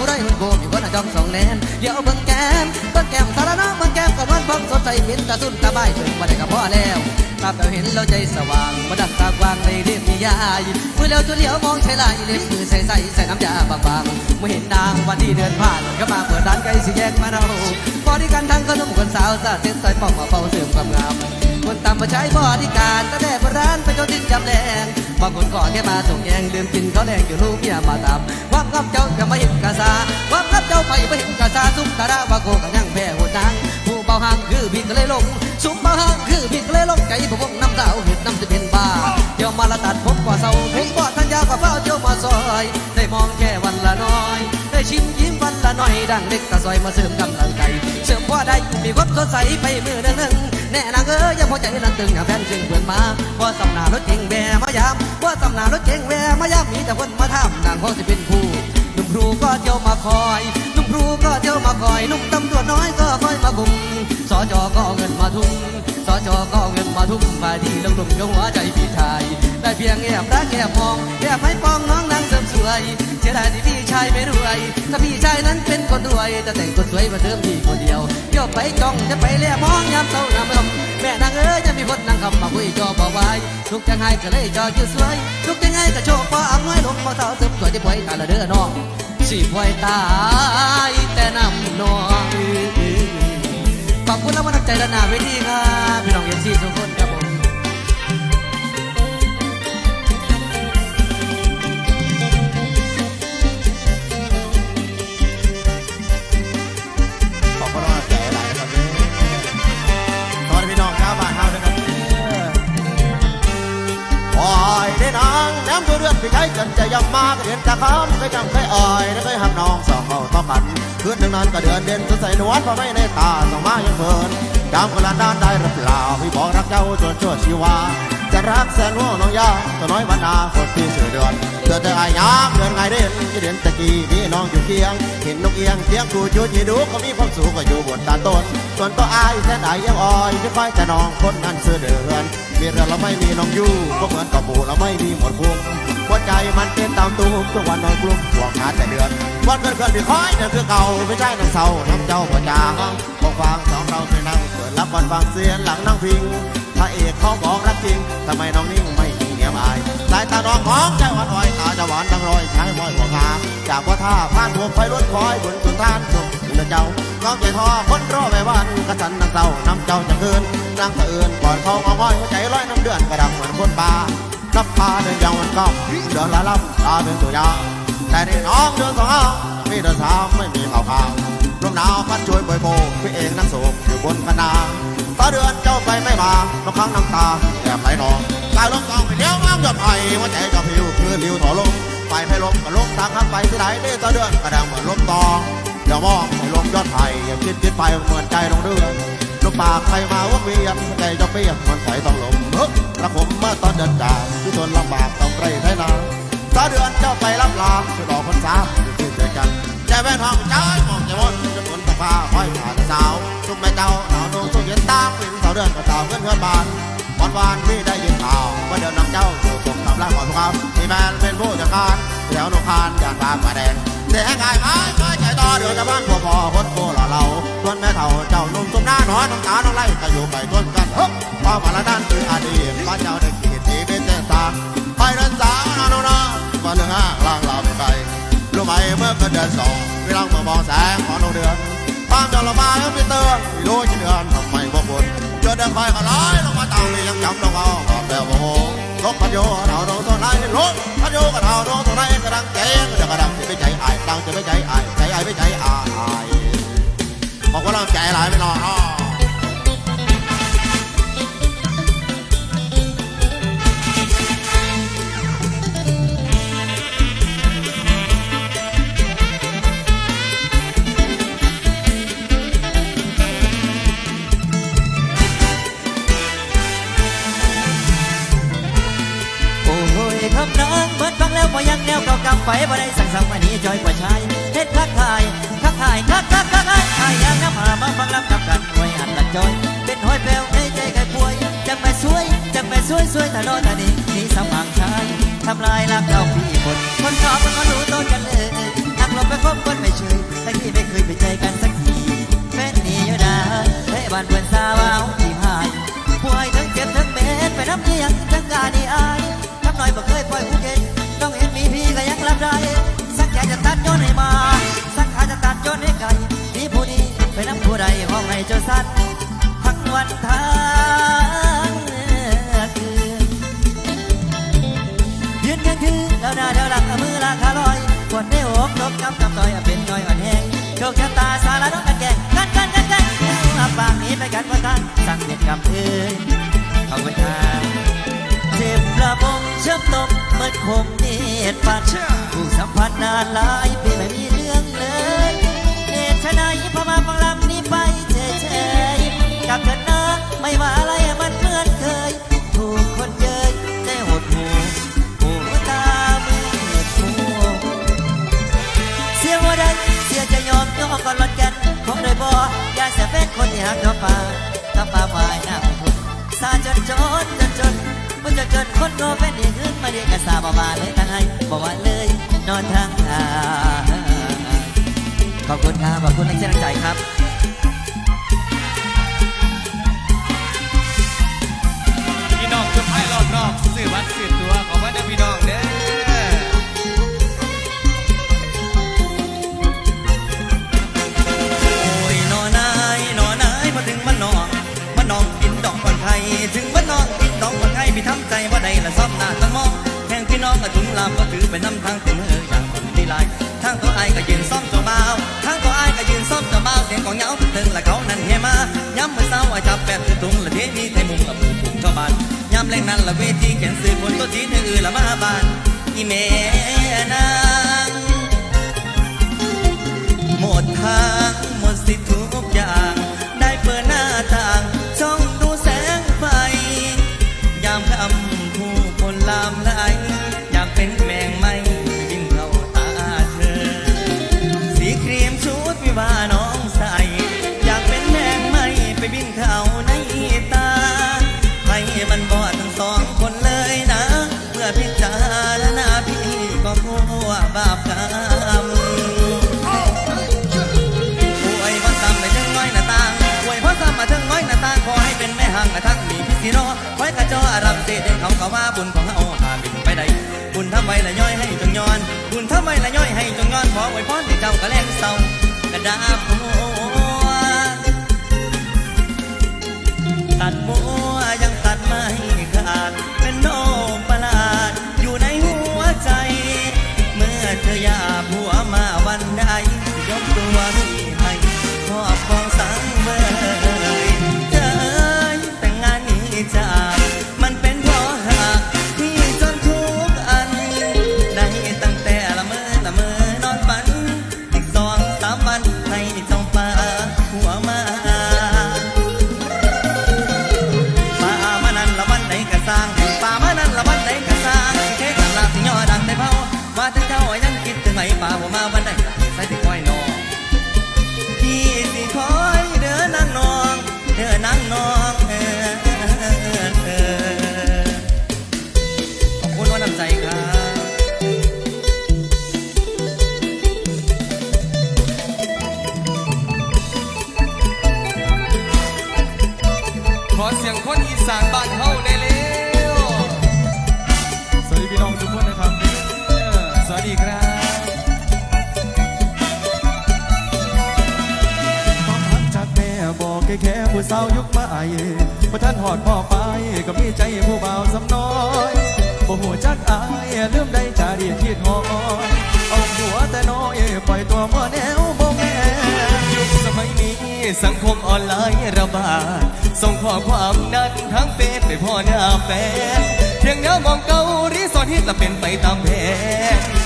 ผู้ใดหุ่นโกมีคนจองสองแนนเดี๋ยวเบิ่งแก้มเบิ่งแก้มสารน้องเบิ่งแก้มก็มันพบสดใสเป็นตาสุนตาใบายเบิ่งบ่ได้ก็พอแล้วตาเราเห็นแล้วใจสว่างมาดังตากวางในเรื่องนิยายมือแล้วตัวเดียวมองใช้ลายเล็บมือใส่ใส่ใส่น้ำยาบางๆเมื่อเห็นนางวันที่เดินผ่านก็มาเปิดร้านไก่สีแยกมาเราพอดีกันทั้งขนมคนสาวสาเต้นใส่ปอกมาเป่าเสริมความงามคนตามมาใช้บริการตั้งแต่โบราณไปจนสิ้นจำแดง บางคนก่อแค่มาส่งแยงลืมกินเขาแดงอยู่ลูกเมียมาตามว่ากับเจ้าจะมาเห็นกาซาว่ากับเจ้าไปไม่เห็นกาซาซุปตาดาว่าโกกันยังแพ้หัวดังผู้เบาหางคือพี่ก็เลยลงซุปเบาหางคือพี่ก็เลยลงใจผมวงน้ำสาวเห็ดน้ำจะเป็นบ้าเดี๋ยวมาละตัดผมกว่าเศร้าผมกอดทันยาวกว่าเฝ้าเจ้ามาซอยได้มองแค่วันละน้อยได้ชิมยิ้มวันละหน่อยดังเล็กตะซอยมาเสริมกำลังใจเสริมว่าได้มีความสดใสไปมือหนึ่ง แน่นางเอ้ยยังพอใจนันตึงอย่าแฟนจึงเพื่อนมาว่าสำนารถเก่งแวมายามว่าสำนารถเก่งแวมายามมีแต่คนมาทำนางคงจะเป็นผู้หนุ่มครูก็เที่ยวมาคอยหนุ่มครูก็เที่ยวมาคอยหนุ่มตำรวจน้อยก็คอยมาบุมสจก็เงินมาทุ่มสจก็เงินมาทุ่มมาที่ลงหลุมกับหัวใจพี่ชายได้เพียงแอบรักแอบมองแอบให้ปองน้องนางเสริมสวยเสียดายที่พี่ ชายไม่รวย ถ้าพี่ชายนั้นเป็นคนรวย จะแต่งคนสวยมาเสริมพี่คนเดียวเที่ยวไปจ้องจะไปเลี้ยมองยามเศร้านำลมแม่นางเอ้ยจะมีคนนั่งคำมาคุยจอบอกไว้ทุกจังไห้ก็เลยจอคิวสวย ทุกจังไห้ก็โชคพออำน้อยลงพอเท่าเสริมสวยที่ป่วยตาละเด้อน้องสิป่วยตายแต่นำน้องขอบคุณแล้วมาทักใจด้านหน้าเวทีครับพี่น้องเอฟซีทุกคนครับ พี่ใช้จนจะยำมากเดือนตะคำเคยจำเคยอ่อยได้เคยหักน้องสองเขาต้องกันคืนหนึ่งนั้นก็เดือนเด่นสดใสนวลพราะไม่ในตาต้องมายังเฟินจำคนละด้านได้หรือเปล่าพี่บอกรักเจ้าจนชั่วชีวาจะรักแสนห่วน้องยาตัวน้อยบรรดาคนที่สื่อเดือนเธอจะอายยามเดือนไงเด่นที่เด่นตะกี้นี่น้องอยู่เคียง เห็นนกเอียงเทียงกูจุดยีดูก็มีความสุขก็อยู่บนตาต้นส่วนตัวอายแสนอายยังอ่อยจะคอยแต่น้องคนนั้นเสื่อเดือนมีเรือเราไม่มีน้องอยู่ก็เหมือนกับหมูเราไม่มีหมดคุ้ม หัวใจมันเป็นตามตูมทุกวันนอนกลุ้มห่วงหาแต่เดือนวันเกิดเกิดที่คอยเนี่ยคือเก่าไม่ใช่น้ำเศร้าน้ำเจ้าประจางคงฟังสองเราไปนั่งเปิดรับวันฟังเสียงหลังนั่งพิงพระเอกเขาบอกรักจริงทำไมน้องนิ่งไม่มีเงียบอายสายตาน้องมองใจหวานอ่อยตาจะหวานดังรอยใช้มอยหัวขาจากว่าท่าผ่านหัวไฟล้วนคอยบนสุนทานสุขเจ้าน้องใจทอคนรอไปวันกระสันน้ำเจ้าน้ำเจ้าจะคืนนางสะเอื่นก่อนเขาเอาห้อยหัวใจร้อยน้ำเดือนกระดังเหมือนคนป่า น้ำปลาเดินยาวมันก้องเดินละล่ำตาเป็นตัวยาวแต่นี่น้องเดินสองเอามีเดินสามไม่มีข่าวข่าวลมหนาวพัดช่วยบอยโบพี่เองนักโศกอยู่บนคณาตาเดือนเจ้าไปไม่มาน้องค้างน้ำตาแอบไหลนองกายลงกองไปเลี้ยวน้ำหยดไอหัวใจเจ้าพิวคือริ้วถอลงไปให้ลมก็ลงทางข้างไปที่ไหนเด้ตาเดือนกระดังเหมือนลมตองเดี๋ยวมองให้ลมยอดไผ่อย่าคิดคิดไปเหมือนใจลงเดือน ลูกปากใครมาว่าเวียนใจเจ้าเปียกมันไฟต้องลมฮ้ยระผมเมื่อตอนเดินจากที่ทนลำบากต้องไกลไทยนาตาเดือนเจ้าไปรับลาจะรอคนสาวอยู่ที่เจอกันใจแว่นห้องใจมองใจวนจะฝนตะฟ้าห้อยผ่านสาวทุกแม่เจ้าหนาวดวงทุกเย็นตามเป็นสาวเดือนกับสาวเพื่อนเพื่อนบ้านวันวานที่ได้ยินข่าวว่าเดือนนำเจ้าสู่ผมทำร่างของทุกครับที่แมนเป็นผู้จัดการแถวหนคานยานปากป่าแดงเสียงไงไม้ไม้ใจต่อ เดือนจะบ้านพ่อพ่อคนโตล่อเราส่วนแม่เฒ่าเจ้านุ่มสมหน้าน้อยน้องตาน้องไล่ก็อยู่ไปต้นกันเฮ้ยความาละด้านคืออดีตบ้านเจ้าได้ขีดทีเป็นเส้นทางไปเดินสาวนาโนนาวันหนึ่งห้างล่างเราไปไกลรู้ไหมเมื่อเกิดเดือนสองเวลาเมื่อมองแสงของดวงเดือนความจนละมาแล้วพี่เตือนไม่รู้กี่เดือนทำไมบ่บ่นจอเดินไปก็ร้อยลงมาตามนี่ยังจำลงเอาบอกแต่โมโหลกพันโยเท่าโดนตัวไหนลกพันโยก็เท่าโดนตัวไหนกระดังเจ๊งกระดังจะไม่ใจอายดังจะไม่ใจอาย บอกว่าเราใจหลายไม่รออ้อโอ้ยคำนางเบิดฟังแล้วพอยังแนวเก่าๆไปบ่ได้สั่งสมวันนี้จอยกว่าชาย สวยจังแม่สวยสวยตาโนตาดีมีสมังชายทำลายรักเราพี่คน คนชอบมันก็รู้ต้นกันเลยหักหลบไปคบคนไม่เฉยทั้งที่ไม่เคยไปใจกันสักทีแฟนหนีอยู่นะเฮ้ยบ้านเพื่อนสาวเอาที่หายป่วยทั้งเจ็บทั้งเม็ดไปน้ำเลี้ยงทั้งกาดีอาย ท่านสั่งเด็ดกำเอ้ยขอบคุณครับเจ็บระบมเชื่อมตบเหมือนคมเนตรปัดผู้สัมผัสนานหลายปีไม่มีเรื่อง จะเกินคนก็เป็นดีขึ้นมาเรียกกระสาบาบาเลยตั้งให้บอกว่าเลยนอนทางทางขอบคุณครับขอบคุณในเช่นใจครับ ไอ้จับแบบถือถุงละเทมีไทยมุงละปูผงชาวบ้านย้ำแรงนั้นละเวทีแขนสื่อคนตัวจีนอื่นละมาบานอีเม มันบอดทั้งสองคนเลยนะเพื่อพิจารณาพี่ก็กลัวบาปกรรมป่วยพระซ้ำไม่ถึงน้อยหน้าต่างป่วยพระซ้ำมาถึงน้อยหน้าต่างขอให้เป็นแม่ห่งกระทั่งมีพี่สีโนไว้กระจออรับเสด็จเขาเขาว่าบุญของเขาหาบินไปใดบุญทำไว้ละย่อยให้จงย้อน บุญทำไว้ละย่อยให้จงย้อนขอไว้พรให้เจ้ากระแลงเศร้ากระดาษหั สวัสดีครับความรักจากแม่บอกแค่แค่ผู้สาวยุคใหม่พอท่านหอดพ่อไปก็มีใจผู้เบาสำน้อยบ่หัวจักอายลืมได้จาดีคิดหอยเอาหัวแต่น้อยปล่อยตัวมัวแนวบ่แม่ยุคสมัยนี้สังคมออนไลน์ระบาดส่งข้อความนั้นทั้งเฟซไปพ่อหน้าแฟนเพียงแนวมองเกาหรีสอร์ทที่จะเป็นไปตามแผน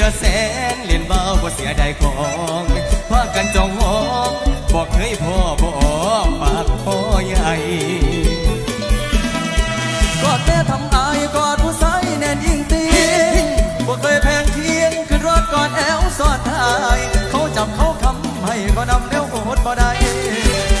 ลือแสนเรียนเบาบ่เสียดายของพากันจองหองบอกเคยพ่อบ่อกปากพ่อใหญ่กอดแต่ทำอายกอดผู้ชายแน่นยิ่งตีบ่เคยแพงเทียงขึ้นรถก่อนแอวสอดท้ายเขาจับเขาคำให้ก็นำแนวโอดบ่ได้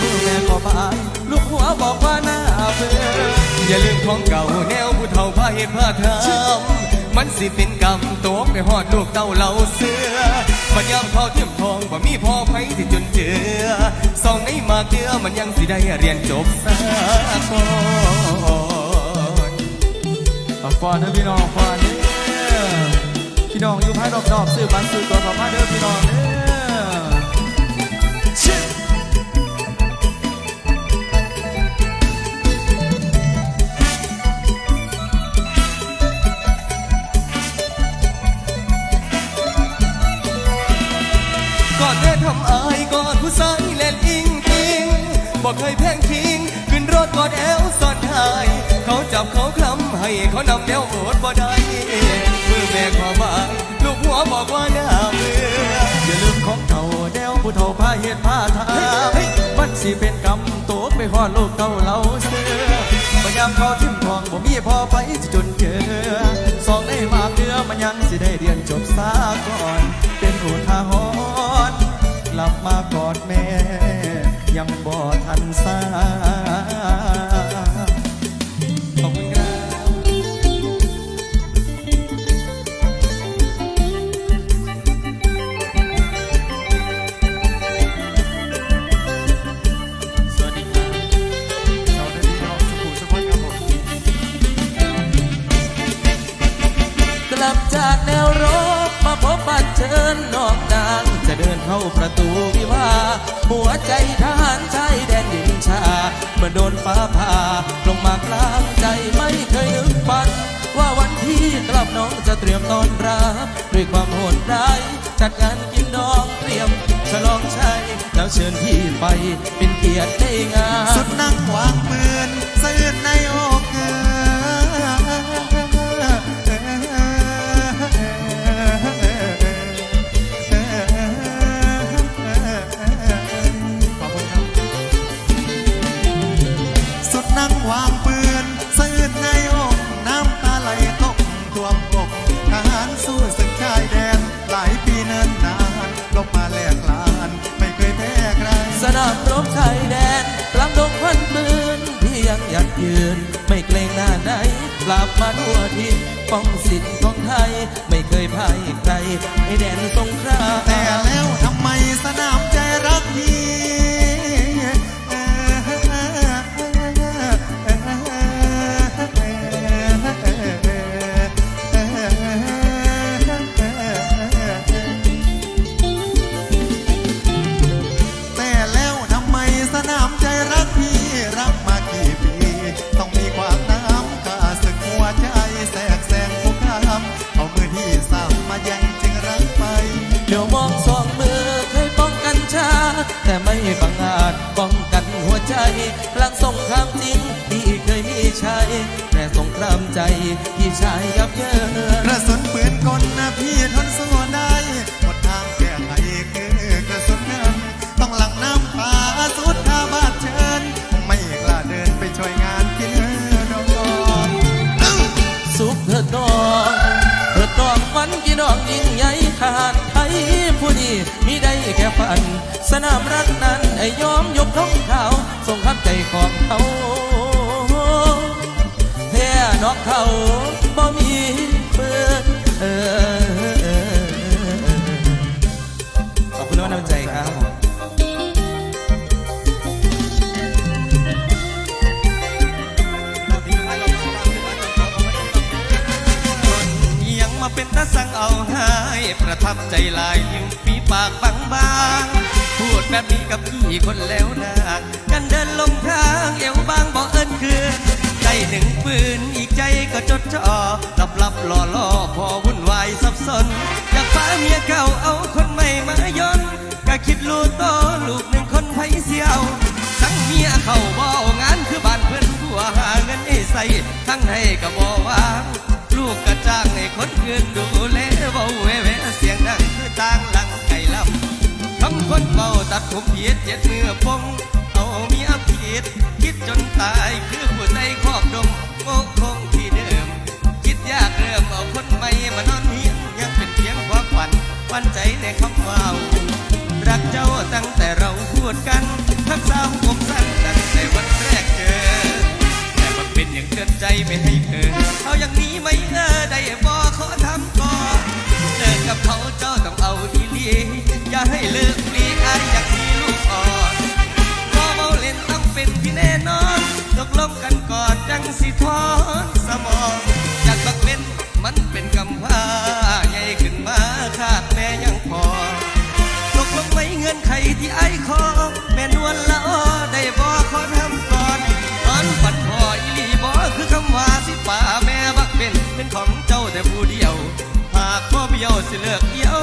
ลูกแม่ก็บายลูกหัวบอกว่าหน้าเบื่ออย่าลืมของเก่าแนวผู้เฒ่าพาเหตุพาทำ มันสิเป็นกรรมตัวไปหอดลูกเต้าเหล่าเสือมันยามเขาเทียมทองว่มีพอไผที่จนเจือสองในมากเดือมันยังสิได้เรียนจบสากลฝากก่อนเด้อพี่น้องฝากเด้อพี่น้องอยู่ภายรอบๆซื้อบัตรซื้อตัวเข้ามาเด้อพี่น้องเด้อ ก่อทำอายกอนผู้ชายเล่นอิงติงบอกเคยแพงทิ้ง ขึ้นรถกอดแอวซ่อนหาย เขาจับเขาคลำให้เขานำแนวโอดบ่ได้มือแม่ขอบายลูกหัวบอกว่าหน้าเบื่ออย่าลืมของเก่าแนวผู้เฒ่าพาเหตุพาทามมันสิเป็นกรรมโตไปหอดลูกเต้าเหล่าเสือพยายามเขาทิมทองบ่มีพอไปจนเจอสองได้มากเดือมันยังสิได้เรียนจบซะก่อน เป็นอุทาหรณ์ ลับมากอดแม่ ยังบ่ทันสาข ฟ้าผ่าลงมากลางใจไม่เคยนึกฝัน ว่าวันที่กลับน้องจะเตรียมต้อนรับ ด้วยความโหดร้าย จัดงานกินน้องเตรียม ฉลองชัยแล้วเชิญพี่ไปเป็นเกียรติในงานสุดนั่งวางปืนสื่นในโอ ดนั่งวางปืนสะอื้นในอกน้ำตาไหลตกท่วมอกทหารสู้ศึกชายแดน หลายปีเนินนานลบมาแหลกลาน ไม่เคยแพ้ใคร สนามรบชายแดนกลางดงควันปืนพี่ยังหยัดยืน ไม่เกรงหน้าไหนกลับมาทั่วทิศป้องสิทธิ์ของไทย ไม่เคยพ่ายใครในแดนสงครามแต่แล้วทำไมสนามใจรักพี่ สงครามใจที่ชายยับเยินกระสุนปืนกลนะพี่ทนสู้ได้หมดทางแก้ไขคือกระสุนเงินต้องหลังน้ำตาสุดท่าบาดเชิญ ไม่กล้าเดินไปช่วยงานกินดอกก่อนสุขเถิดน้องเถิดน้องวันกี่น้องยิ่งใหญ่ขาดไทยผู้นี้มีได้แค่ฝัน สนามรักนั้นไอ้ยอมยกท้องเขาส่งคำใจของเขา อกเขา สับสน อยากฟ้าเมียเก่าเอาคนใหม่มายนก็คิดลูโตลูกหนึ่งคนไผเสียวทั้งเมียเข้าบ่อางานคือบ้านเพื่อนผัวหาเงินให้ใส่ทั้งให้ก็บ่ว่างลูกก็จ้างให้คนอื่นดูแลเบาแหวเสียงดังคือต่างหลังไก่ลำคำคนเบาตัดผมเพียดเจ็ดมือปงเอาเมียผิดคิดจนตายคือผู้ใจครอบดมโง่คงที่ ริ่มเอาคนใหม่มานอนเฮียยังเป็นเพียงความฝันวันใจในคำว่ารักเจ้าตั้งแต่เราพูดกันทักษาวผมสั้นตั้งแต่วันแรกเจอ แต่มันเป็นอย่างเตือนใจไม่ให้เธอเอาอย่างนี้ไม่เออได้บอขอทำก่อนเลิกกับเขาเจ้าต้องเอาอีลีอย่าให้เลิกปลีกอายอยากมีลูกอ่อนพอเมาเล่นต้องเป็นที่แน่นอนตกลงกันก่อนจังสิทอนสมองำว่าใหญ่ขึ้นมาขาดแม่ยังพอตกลงไม่เงื่อนไขที่ไอ้คอแม่นวลละออได้บอขอทำก่อนตอนฝันพ่ออีหลีบอคือคำว่าสิป่าแม่บักเป็นเป็นของเจ้าแต่ผู้เดียว หากพ่อเบี้ยวสิเลิกเดียว